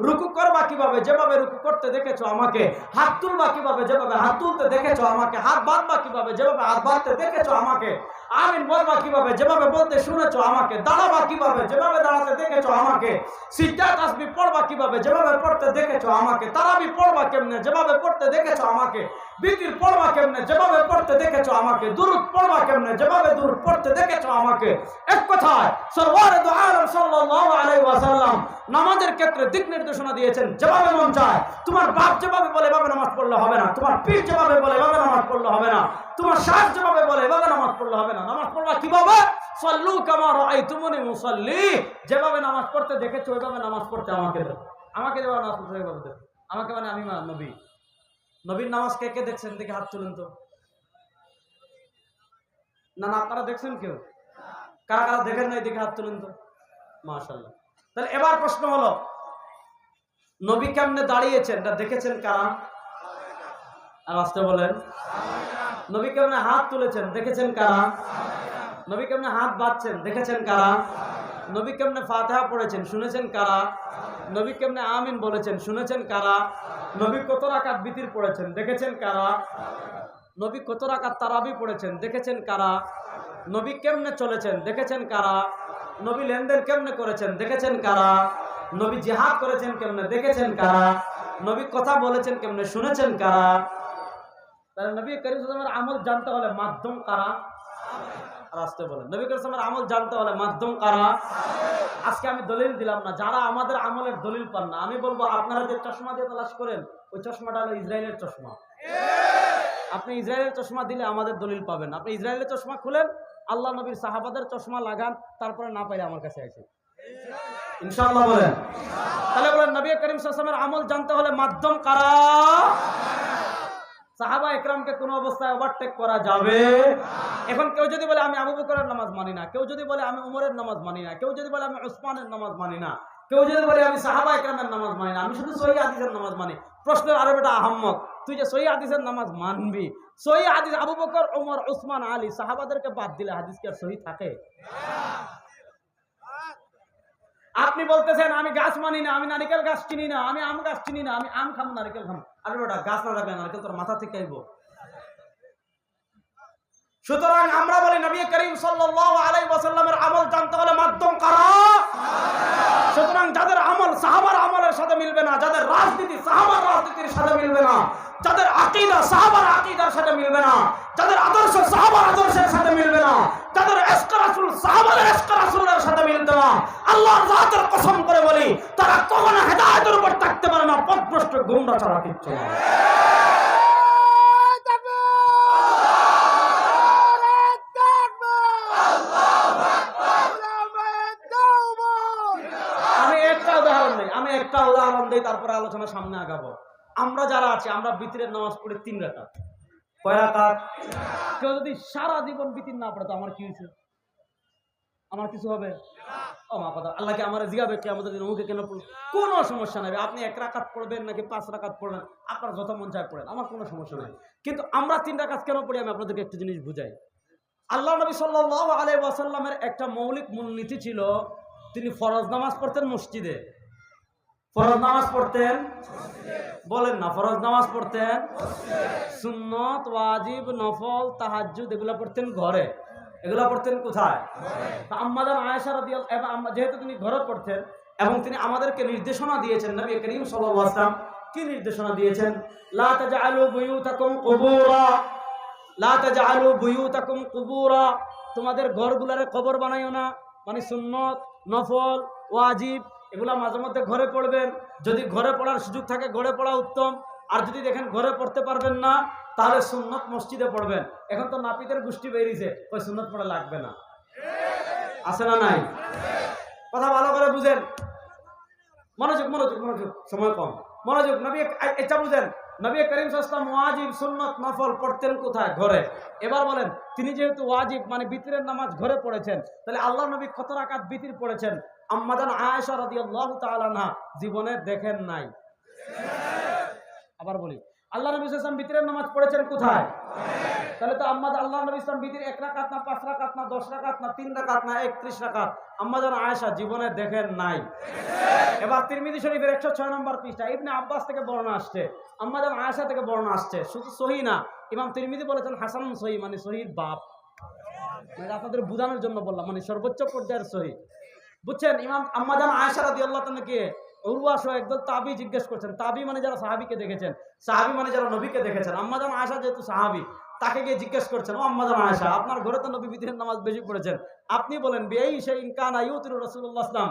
রুকু করবা কীভাবে? যেভাবে রুকু করতে দেখেছ আমাকে, হাত তুলবা কীভাবে? যেভাবে হাত তুলতে দেখেছ আমাকে, হাত বাঁধবা কীভাবে? যেভাবে হাত বাঁধতে দেখেছ আমাকে আমিন বলবা কীভাবে? যেভাবে বলতে শুনেছো আমাকে, দাঁড়াবা কীভাবে? যেভাবে দাঁড়াতে আমাকে তাসবি পড়বা কীভাবে? যেভাবে পড়তে আমাকে, তারাবি পড়বা কেমনে? যেভাবে পড়তে আমাকে বিতির পড়বা কেমনে? যেভাবে পড়তে আমাকে পড়বা কেমনে? যেভাবে পড়তে আমাকে, এক কথায় দু আলম সাল্লাল্লাহু আলাইহি ওয়াসাল্লাম নামাজের ক্ষেত্রে দিক নির্দেশনা দিয়েছেন, যেভাবে মন চায়। তোমার বাপ যেভাবে বলে, এভাবে নামাজ পড়লে হবে না। তোমার পীর যেভাবে বলে, এভাবে নামাজ পড়লে হবে না। তোমার শাহ যেভাবে বলে, এভাবে নামাজ পড়লে হবে না। নামাজ পড়বা কীভাবে? সল্লু কামা রাআইতুমুনি মুসাল্লি। যেভাবে নামাজ পড়তে দেখেছ, ওইভাবে নামাজ পড়তে আমাকে দাও আমাকে যেভাবে নামাজ পড়তে ওইভাবে দাও আমাকে মানে আমি নবী। নবীর নামাজ কে কে দেখছেন? দেখে হাত তুলেন তো। না না, আপনারা দেখছেন কেউ? কারা কারা দেখেন নাই দেখে হাত তুলেন তো। মাশাল্লাহ তাহলে এবার প্রশ্ন হলো, নবী কেমনে দাঁড়িয়েছেন? দেখেছেন কারা? আর আসতে বলেন। নবী কেমনে হাত তুলেছেন? দেখেছেন কারা? নবী কেমনে হাত বাঁধছেন? দেখেছেন কারা? নবী কেমনে ফাতেহা পড়েছেন? শুনেছেন কারা? নবী কেমনে আমিন বলেছেন? শুনেছেন কারা? নবী কত রাকাত বিতির পড়েছেন? দেখেছেন কারা? নবী কত রাকাত তারাবি পড়েছেন? দেখেছেন কারা? নবী কেমনে চলেছেন? দেখেছেন কারা? নবী লেনদেন কেমনে করেছেন? দেখেছেন কারা? নবী জিহাদ করেছেন কেমনে? দেখেছেন কারা? নবী কথা বলেছেন কেমনে? শুনেছেন কারা? তাহলে নবী করিম সাল্লামের আমল জানতে হলে মাধ্যম কারা? আসতে বলেন। নবী করিম সাল্লামের আমল জানতে হলে মাধ্যম কারা? আজকে আমি দলিল দিলাম না, যারা আমাদের আমলের দলিল পান না, আমি বলব আপনারা যে চশমা দিয়ে তালাশ করেন, ওই চশমাটা হলো ইসরায়েলের চশমা। আপনি ইসরায়েলের চশমা দিলে আমাদের দলিল পাবেন। আপনি ইসরায়েলের চশমা খুলেন, আল্লাহ নবীর সাহাবাদের চশমা লাগান, তারপরে না পাইলে আমার কাছে আসে ইনশাআল্লাহ বলেন। তাহলে বলেন, নবী করিম সাল্লামের আমল জানতে হলে মাধ্যম কারা? সাহাবা একরামকে কোন অবস্থায় ওভারটেক করা যাবে এখন কেউ যদি বলে আমি আবু বকরের নামাজ মানি না। কেউ যদি বলে আমি উমরের নামাজ মানি না। কেউ যদি বলে আমি উসমানের নামাজ মানি না। কেউ যদি বলে আমি সাহাবা একরামের নামাজ মানি না। আমি শুধু সহি হাদিসের নামাজ মানি। প্রশ্নের আরও বেটা আহম্মদ তুই যে সহি হাদিসের নামাজ মানবি? সহি হাদিস আবু বকর ওমর উসমান আলী সাহাবাদেরকে বাদ দিলে হাদিস কি আর সহি থাকে? আপনি বলতেছেন, আমি গাছ মানি না, আমি নারিকেল গাছ চিনি না, আমি আম গাছ চিনি না, আমি আম খাব, নারিকেল খাব। আরে বেটা, গাছ না রাখবে নারিকেল তোর মাথা থেকে আইব। সুতরাং আমরা বলি নবী করিম সাল্লাল্লাহু আমল জানতে হলে মাধ্যম কারা? সুতরাং যাদের আমল সাহাবার আমলের সাথে মিলবে না, যাদের রাজনীতি সাহাবার রাজনীতির সাথে মিলবে না, যাদের আকীদা সাহাবার আকীদার সাথে মিলবে না, যাদের আদর্শ সাহাবার আদর্শের সাথে মিলবে না, যাদের ইশক রাসূল সাহাবার ইশক সাথে মিলবে না, আল্লাহর জাতের কসম করে বলি, তারা কখনো হেদায়েতের উপর থাকতে পারে না, পথভ্রষ্ট গুমরা ছাড়া কিচ্ছু না আমি একটা উদাহরণ দিই আমি একটা উদাহরণ তারপরে আলোচনা সামনে আগাবো। আমরা যারা আছি, আমরা বিতিরের নামাজ পড়ি তিন রাকাত। কয় রাকাত? কেউ যদি সারা জীবন বিতির না পড়ে, তো আমার কি হয়েছে? আমার কিছু হবে? ও মা কথা আল্লাহকে আমার জিগাবে কে আমাদের অমুকে কেন পড়ল কোনো সমস্যা নাই আপনি এক রাকাত পড়বেন নাকি পাঁচ রাকাত পড়বেন? আপনার যত মন চায় পড়েন, আমার কোনো সমস্যা নাই। কিন্তু আমরা তিন রাকাত কেন পড়ি, আমি আপনাদেরকে একটা জিনিস বুঝাই। আল্লাহ নবী সাল্লাল্লাহু আলাইহি ওয়াসাল্লামের একটা মৌলিক মূলনীতি ছিল, তিনি ফরজ নামাজ পড়তেন মসজিদে। ফরজ নামাজ পড়তেন? বলেন না, ফরজ নামাজ পড়তেন? সুন্নত, ওয়াজিব, নফল, তাহাজ্জুদ, এগুলো পড়তেন ঘরে। এগুলো পড়তেন কোথায়? তা আম্মাজান আয়েশা রাদিয়াল্লাহু এবং আম্মা- যেহেতু তিনি ঘরে পড়তেন এবং তিনি আমাদেরকে নির্দেশনা দিয়েছেন, নবী করিম ওয়াসাল্লাম কি নির্দেশনা দিয়েছেন? লা তাজআলু বুয়ুতাকুম কুবুরা। লা তাজআলু বুয়ুতাকুম কুবুরা। তোমাদের ঘরগুলারে কবর বানাইও না। মানে সুন্নত, নফল, ওয়াজিব এগুলা মাঝে মধ্যে ঘরে পড়বেন। যদি ঘরে পড়ার সুযোগ থাকে, ঘরে পড়া উত্তম। আর যদি দেখেন ঘরে পড়তে পারবেন না, তাহলে সুন্নত মসজিদে পড়বেন। এখন তো নাপিতের গোষ্ঠী বেরিয়েছে ওই সুন্নত পড়া লাগবে না। আছে না নাই? কথা ভালো করে বুঝেন। মনোযোগ মনোযোগ মনোযোগ, সময় কম। মনোযোগ, নবী এটা বুঝেন। নবী করিম ওয়াজিব, সুন্নত, নফল পড়তেন কোথায়? ঘরে। এবার বলেন, তিনি যেহেতু ওয়াজিব মানে বিতিরের নামাজ ঘরে পড়েছেন, তাহলে আল্লাহ নবী কত রাকাত বিতির পড়েছেন? আম্মাদান আয়েশা তাআলা জীবনে দেখেন নাই। আবার বলি, আল্লাহ নবী সাল্লাম বিতিরের নামাজ পড়েছেন কোথায়? তাহলে তো আম্মাদ আল্লাহ নবী ইসলাম বিধির এক রাকাত না পাঁচ রাকাত না দশ রাকাত না তিন রাকাত না একত্রিশ রাকাত? আম্মাজান আয়েশা জীবনে দেখেন নাই। এবার তিরমিজি শরীফের একশো ছয় নম্বর পৃষ্ঠা, ইবনে আব্বাস থেকে বর্ণনা আসছে। আম্মাজান আয়েশা থেকে বর্ণনা আসছে। শুধু সহি না, ইমাম তিরমিজি বলেছেন হাসান সহি মানে সহির বাপ। মানে আপনাদের বোঝানোর জন্য বললাম মানে সর্বোচ্চ পর্যায়ের সহি বুঝছেন? ইমাম আম্মাজান আয়েশা রাদিয়াল্লাহু তাআলা কে উরওয়া সহ একদল তাবি জিজ্ঞেস করছেন। তাবি মানে যারা সাহাবীকে দেখেছেন, সাহাবি মানে যারা নবীকে দেখেছেন। আম্মাজান আয়েশা যেহেতু সাহাবী তাকে গিয়ে জিজ্ঞেস করছেন আয়েশা, আপনার ঘরে তো নবী বিতিরের নামাজ বেশি পড়েছেন। আপনি বলেন বেআই সেই ইনকান ইউতিরু রসুল্লাহ সাল্লাম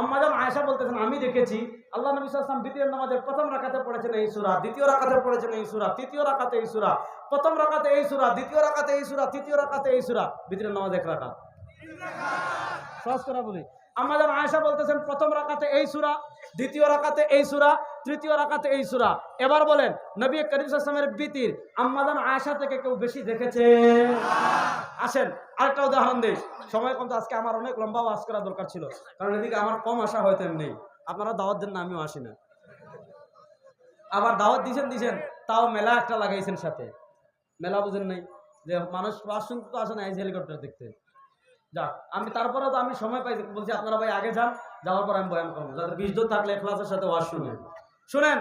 আম্মাজান আয়েশা বলতেছেন, আমি দেখেছি, আল্লাহ নবী ওয়াসাল্লাম বিতরের নামাজের প্রথম রাকাতে পড়েছেন এই সুরা, দ্বিতীয় রাকাতে পড়েছেন এই সূরা, তৃতীয় রাকাতে এই সুরা, প্রথম রাকাতে এই সূরা, দ্বিতীয় রাকাতে এই সূরা, তৃতীয় রাকাতে এই সূরা বিতরের নামাজ এক রাকাত। সহজ করে বলি। আমাদের আয়েশা বলতেছেন, প্রথম রাকাতে এই সূরা, দ্বিতীয় রাকাতে এই সূরা, তৃতীয় রাকাতে এই সূরা। এবার বলেন, নবী করিম সাল্লামের বিতির আয়েশা থেকে কেউ বেশি দেখেছে? আসেন, আরেকটা উদাহরণ দিই। সময় কম তো, আজকে আমার অনেক লম্বা ওয়াজ করা দরকার ছিল। কারণ এদিকে আমার কম আসা হয়তো এমনি আপনারা দাওয়াত দেন না আমিও আসি না। আবার দাওয়াত দিছেন দিছেন, তাও মেলা একটা লাগাইছেন সাথে। মেলা বুঝেন নাই যে মানুষ ওয়াজ শুনতে তো আসে না, এই হেলিকপ্টার দেখতে। যা আমি তারপরে তো আমি সময় পাই, বলছি আপনারা ভাই আগে যান, যাওয়ার পর আমি বয়ান করব। যাদের বিশ দূর থাকলে ক্লাসের সাথে ওয়াজ শুনেন। শুনেন,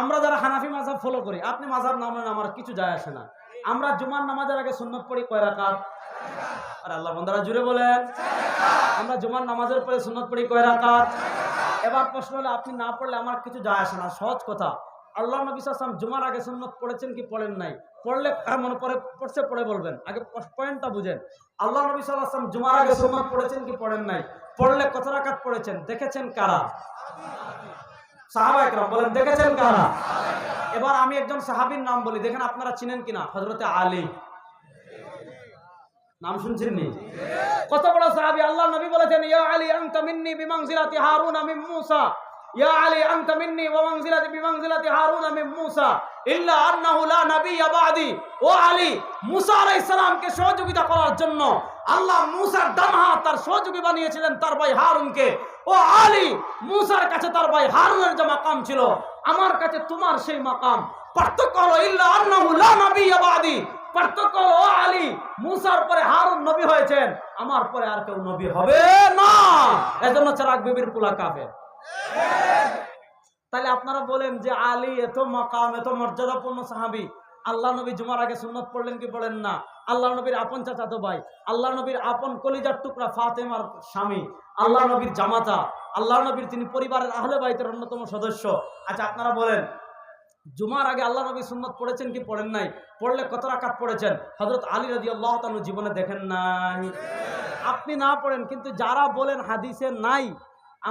আমরা যারা হানাফি মাঝাব ফলো করি, আপনি মাঝাব না আমার কিছু যায় আসে না। আমরা জুমার নামাজের আগে সুন্নত পড়ি কয় রাকাত? আর আল্লাহ বন্দারা জুড়ে বলেন। আমরা জুমার নামাজের পরে সুন্নত পড়ি কয় রাকাত? এবার প্রশ্ন হলো, আপনি না পড়লে আমার কিছু যায় আসে না, সহজ কথা। আল্লাহ নবী সাল্লাম জুমার আগে সুন্নত পড়েছেন কি পড়েন নাই? পড়লে মনে পড়ে, পড়ছে পড়ে বলবেন। আগে পয়েন্টটা বুঝেন। আল্লাহ নবী সাল্লাম জুমার আগে সুন্নত পড়েছেন কি পড়েন নাই? পড়লে কত রাকাত পড়েছেন? দেখেছেন কারা? এবার আমি একজন সাহাবীর নাম বলি, দেখেন আপনারা চিনেন কিনা? হজরতে আলী। নাম শুনছেন নি? কত বড় সাহাবী, আল্লাহ নবী বলেছেন আলী হারুন মিন মূসা। ইয়া আলী সহযোগিতা করার জন্য আল্লাহ মূসার হাত তার সহযোগী বানিয়েছিলেন তার ভাই হারুনকে। ও আলী, মূসার কাছে তার ভাই হারুনের যে মাকাম ছিল, আমার কাছে তোমার সেই মাকাম। পার্থক্য হলো, ইল্লা পার্থক্য ও আলী, মুসার পরে হারুন নবী হয়েছেন, আমার পরে আর কেউ নবী হবে না। এজন্য চেরাক বিবির পুলা কাফের। তাহলে আপনারা বলেন যে আলী এত মাকাম, এত মর্যাদাপূর্ণ সাহাবী আল্লাহ নবী জুমার আগে সুন্নত পড়লেন কি পড়েন না? আল্লাহ নবীর আপন চাচাতো ভাই। আল্লাহ নবীর আপন কলিজার টুকরা ফাতেমার স্বামী। আল্লাহ নবীর জামাতা। আল্লাহ নবীর তিনি পরিবারের আহলে বাইতের অন্যতম সদস্য। আচ্ছা আপনারা বলেন, জুমার আগে আল্লাহ নবী সুন্নত পড়েছেন কি পড়েন নাই? পড়লে কত রাকাত পড়েছেন? হজরত আলী রাজি আল্লাহ তানু জীবনে দেখেন নাই। আপনি না পড়েন, কিন্তু যারা বলেন হাদিসে নাই,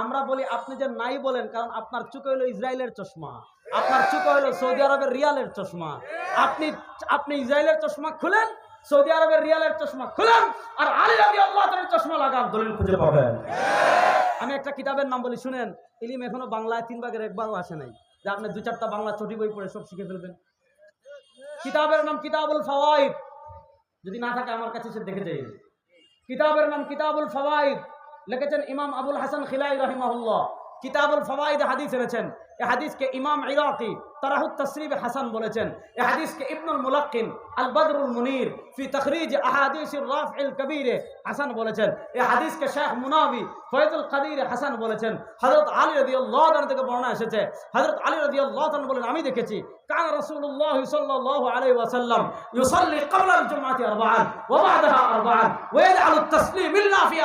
আমরা বলি আপনি যে নাই বলেন, কারণ আপনার চুকে হলো ইসরায়েলের চশমা। আপনার চুকে হলো সৌদি আরবের রিয়ালের চশমা। আপনি আপনি ইসরায়েলের চশমা খুলেন, সৌদি আরবের রিয়ালের চশমা খুলেন, আর আলী রাজি আল্লাহ চশমা লাগান, দলিল খুঁজে পাবেন। আমি একটা কিতাবের নাম বলি, শুনেন, ইলিম এখনও বাংলায় তিন ভাগের একবারও আসে নাই। যে আপনি দু চারটা বাংলা চটি বই পড়ে সব শিখে ফেলবেন। কিতাবের নাম কিতাবুল ফাওয়াইদ। যদি না থাকে আমার কাছে সে দেখে যাই। কিতাবের নাম কিতাবুল ফাওয়াইদ। লিখেছেন ইমাম আবুল হাসান খিলাই রহিমাহুল্লাহ। কিতাবুল ফাওয়াইদ হাদিস এনেছেন। এই হাদিসকে ইমাম ইরাকি তারাহুত তসরিব হাসান বলেছেন। এই হাদিসকে ইবনুল মুলাক্কিন আল বদরুল মুনির ফি তখরিজ আহাদিস রাফিল কবির হাসান বলেছেন। এই হাদিসকে শেখ মুনাবি ফয়জুল কাদির হাসান বলেছেন। হযরত আলী রাদিয়াল্লাহু তাআলা থেকে বর্ণনা এসেছে। হযরত আলী রাদিয়াল্লাহু তাআলা বলেন, আমি দেখেছি, কান রাসূলুল্লাহ সাল্লাল্লাহু আলাইহি ওয়াসাল্লাম ইউসাল্লি ক্বাবলা আল জুমআতি আরবাআন ওয়া বা'দাহা আরবাআন ওয়া ইয়াজআলু আত-তাসলিম ইল্লা ফি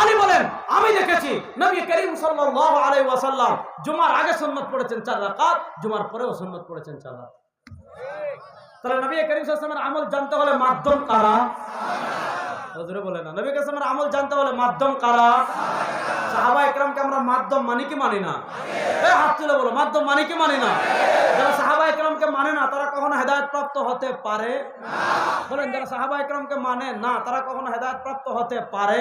আলী বলেন আমি দেখেছি নবী করিম সাল্লাল্লাহু ওয়াসাল্লাম জুমার আগে সুন্নত পড়েছেন চার রাকাত, জুমার পরেও সুন্নত পড়েছেন চার রাকাত। তাহলে নবী করিম আমল জানতে হলে মাধ্যম কারা? বলে না, নবী আমল জানতে হলে মাধ্যম কারা? সাহাবা একরামকে আমরা মাধ্যম মানি কি মানি না? হাত তুলে বলো, মাধ্যম মানি কি মানি না? যারা সাহাবা একরামকে মানে না, তারা কখনো হেদায়ত প্রাপ্ত হতে পারে? বলেন, যারা সাহাবা একরামকে মানে না, তারা কখনো হেদায়ত প্রাপ্ত হতে পারে?